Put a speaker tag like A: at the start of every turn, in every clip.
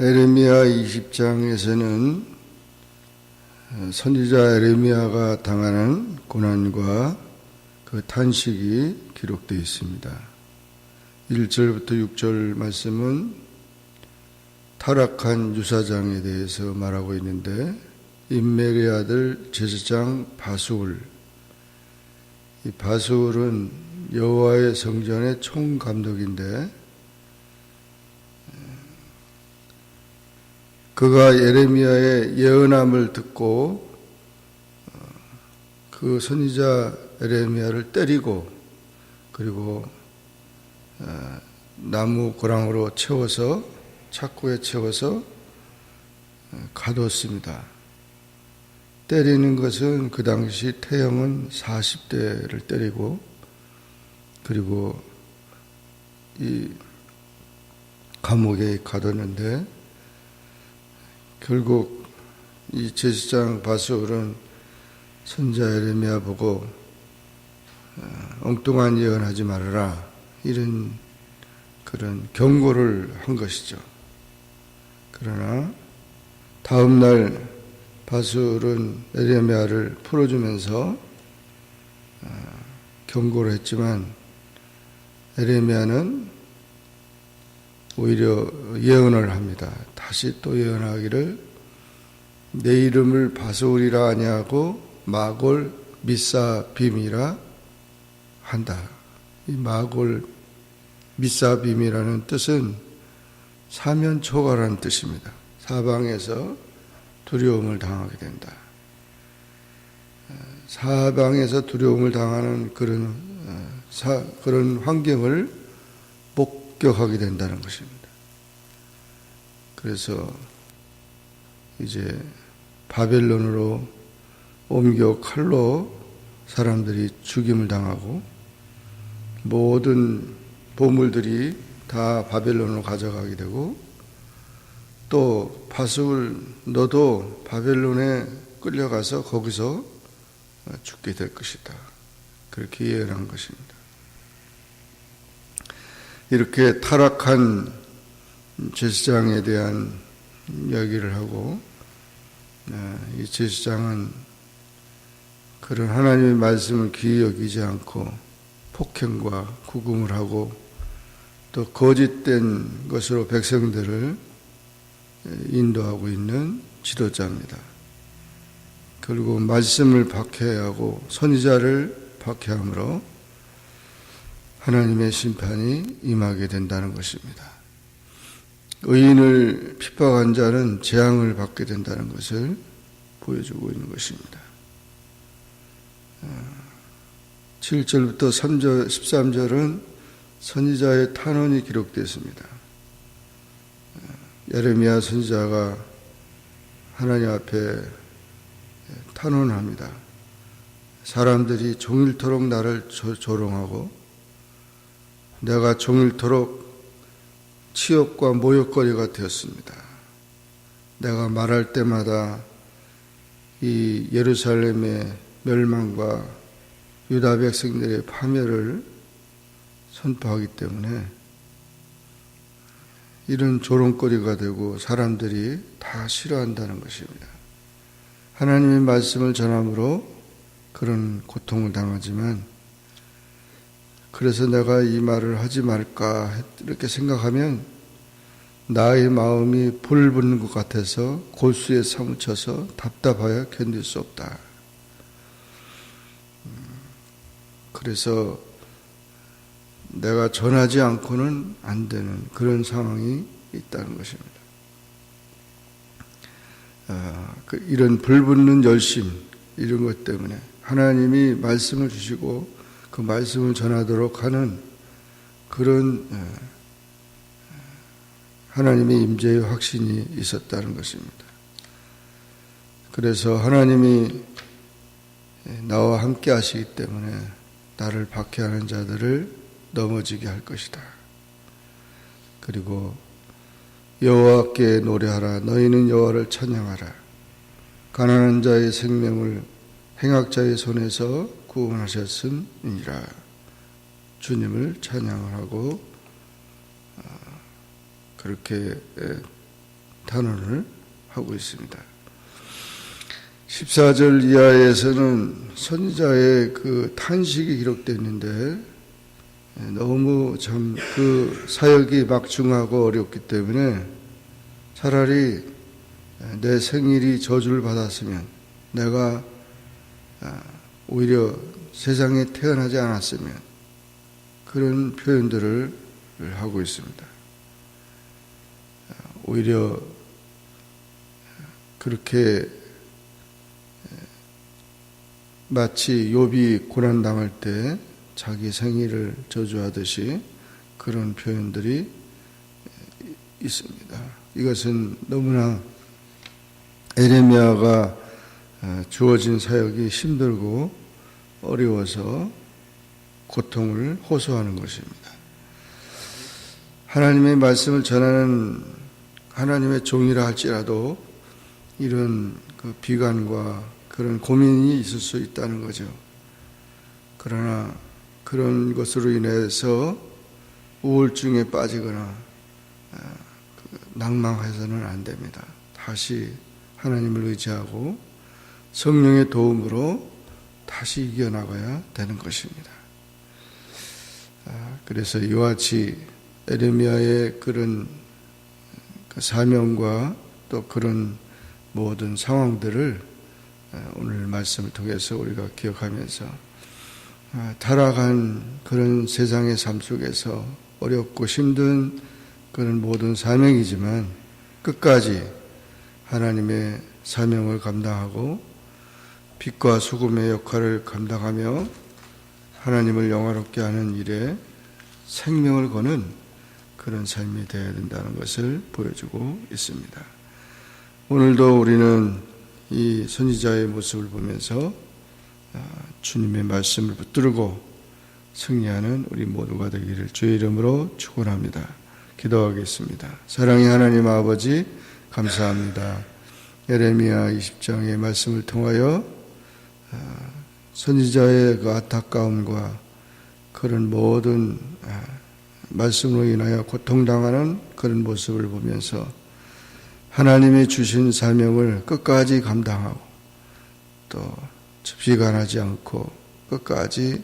A: 에레미야 20장에서는 선지자 에레미야가 당하는 고난과 그 탄식이 기록되어 있습니다. 1절부터 6절 말씀은 타락한 유사장에 대해서 말하고 있는데 인멜의 아들 제사장 바수울. 이 바수울은 여호와의 성전의 총감독인데 그가 예레미야의 예언함을 듣고 어, 그 선지자 예레미야를 때리고 그리고 어, 나무 고랑으로 채워서 착고에 채워서 어, 가뒀습니다. 때리는 것은 그 당시 태형은 40대를 때리고 그리고 이 감옥에 가뒀는데 결국 이 제사장 바수울은 선자 에레미야 보고 어, 엉뚱한 예언하지 말아라 이런 그런 경고를 한 것이죠. 그러나 다음 날 바술은 에레미야를 풀어주면서 어, 경고를 했지만 에레미야는 오히려 예언을 합니다. 다시 또 예언하기를 내 이름을 바소울이라 하냐고 마골 미사빔이라 한다. 이 마골 미사빔이라는 뜻은 사면 초과라는 뜻입니다. 사방에서 두려움을 당하게 된다. 사방에서 두려움을 당하는 그런 어, 사, 그런 환경을 목격하게 된다는 것입니다. 그래서 이제 바벨론으로 옮겨 칼로 사람들이 죽임을 당하고 모든 보물들이 다 바벨론으로 가져가게 되고 또 바스울 너도 바벨론에 끌려가서 거기서 죽게 될 것이다. 그렇게 예언한 것입니다. 이렇게 타락한 제사장에 대한 이야기를 하고 이 제사장은 그런 하나님의 말씀을 귀히 여기지 않고 폭행과 구금을 하고 또 거짓된 것으로 백성들을 인도하고 있는 지도자입니다. 결국 말씀을 박해하고 선지자를 박해함으로 하나님의 심판이 임하게 된다는 것입니다. 의인을 핍박한 자는 재앙을 받게 된다는 것을 보여주고 있는 것입니다. 7절부터 3절, 13절은 선지자의 탄원이 기록되었습니다. 예레미야 선지자가 하나님 앞에 탄원합니다. 사람들이 종일토록 나를 조롱하고 내가 종일토록 치욕과 모욕거리가 되었습니다. 내가 말할 때마다 이 예루살렘의 멸망과 유다 백성들의 파멸을 선포하기 때문에 이런 조롱거리가 되고 사람들이 다 싫어한다는 것입니다. 하나님의 말씀을 전함으로 그런 고통을 당하지만 그래서 내가 이 말을 하지 말까 이렇게 생각하면 나의 마음이 불 붙는 것 같아서 골수에 사무쳐서 답답하여 견딜 수 없다. 그래서 내가 전하지 않고는 안 되는 그런 상황이 있다는 것입니다. 아, 그 이런 불붙는 열심 이런 것 때문에 하나님이 말씀을 주시고 그 말씀을 전하도록 하는 그런 하나님의 임재의 확신이 있었다는 것입니다. 그래서 하나님이 나와 함께 하시기 때문에 나를 박해하는 자들을 넘어지게 할 것이다. 그리고 여호와께 노래하라 너희는 여호와를 찬양하라 가난한 자의 생명을 행악자의 손에서 구원하셨음이니라 주님을 찬양을 하고 아, 그렇게 에, 단언을 하고 있습니다. 14절 이하에서는 선지자의 그 탄식이 기록되어 있는데 예, 너무 참 그 사역이 막중하고 어렵기 때문에 차라리 내 생일이 저주를 받았으면 내가 아, 오히려 세상에 태어나지 않았으면 그런 표현들을 하고 있습니다. 아, 오히려 그렇게 마치 욥이 고난 당할 때 자기 생일을 저주하듯이 그런 표현들이 있습니다. 이것은 너무나 에레미야가 주어진 사역이 힘들고 어려워서 고통을 호소하는 것입니다. 하나님의 말씀을 전하는 하나님의 종이라 할지라도 이런 그 비관과 그런 고민이 있을 수 있다는 거죠. 그러나 그런 것으로 인해서 우울증에 빠지거나 아, 그 낭망해서는 안 됩니다. 다시 하나님을 의지하고 성령의 도움으로 다시 이겨나가야 되는 것입니다. 아, 그래서 이와 같이 에레미야의 그런 그 사명과 또 그런 모든 상황들을 아, 오늘 말씀을 통해서 우리가 기억하면서 아, 타락한 그런 세상의 삶 속에서 어렵고 힘든 그런 모든 사명이지만 끝까지 하나님의 사명을 감당하고 빛과 수금의 역할을 감당하며 하나님을 영화롭게 하는 일에 생명을 거는 그런 삶이 되어야 된다는 것을 보여주고 있습니다. 오늘도 우리는 이 선지자의 모습을 보면서 아, 주님의 말씀을 붙들고 승리하는 우리 모두가 되기를 주의 이름으로 축원합니다. 기도하겠습니다. 사랑의 하나님 아버지 감사합니다. 예레미야 20장의 말씀을 통하여 아, 선지자의 그 안타까움과 그런 모든 아, 말씀으로 인하여 고통당하는 그런 모습을 보면서 하나님이 주신 사명을 끝까지 감당하고 또 집시간하지 않고 끝까지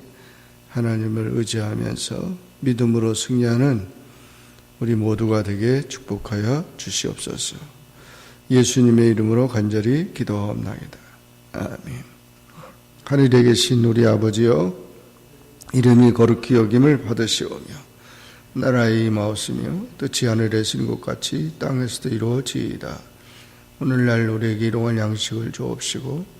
A: 하나님을 의지하면서 믿음으로 승리하는 우리 모두가 되게 축복하여 주시옵소서. 예수님의 이름으로 간절히 기도하옵나이다. 아멘. 하늘에 계신 우리 아버지여 이름이 거룩히 여김을 받으시오며 나라의 임하옵으며 뜻이 하늘에 있는 것 같이 땅에서도 이루어지이다. 오늘날 우리에게 일용할 양식을 주옵시고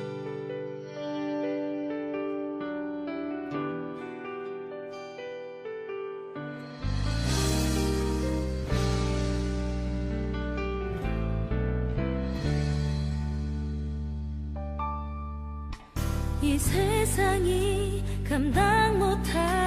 B: 세상이 감당 못할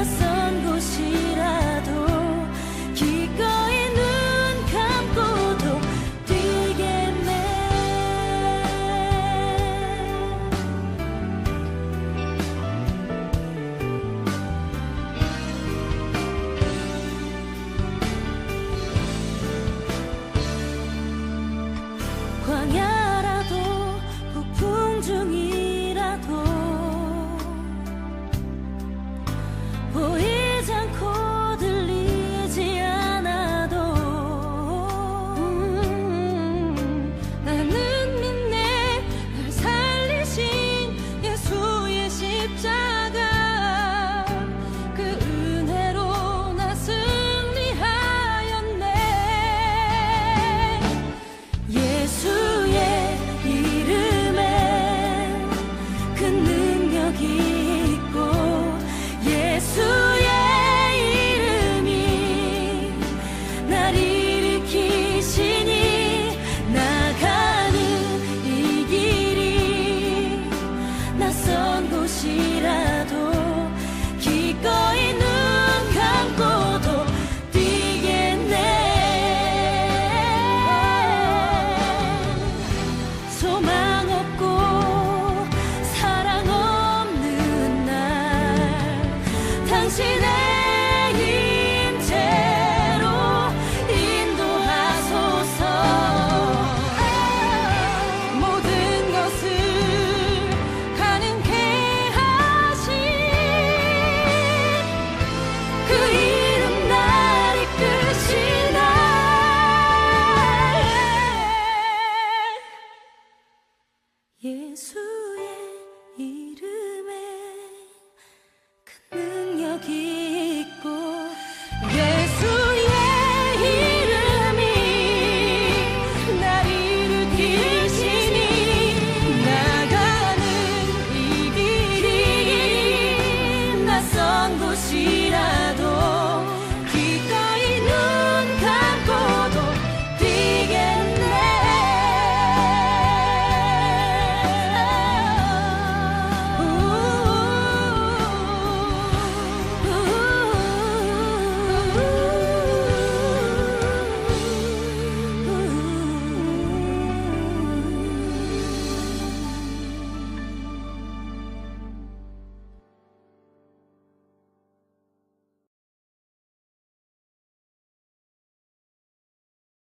B: 낯선
C: 곳이라
B: 것이라.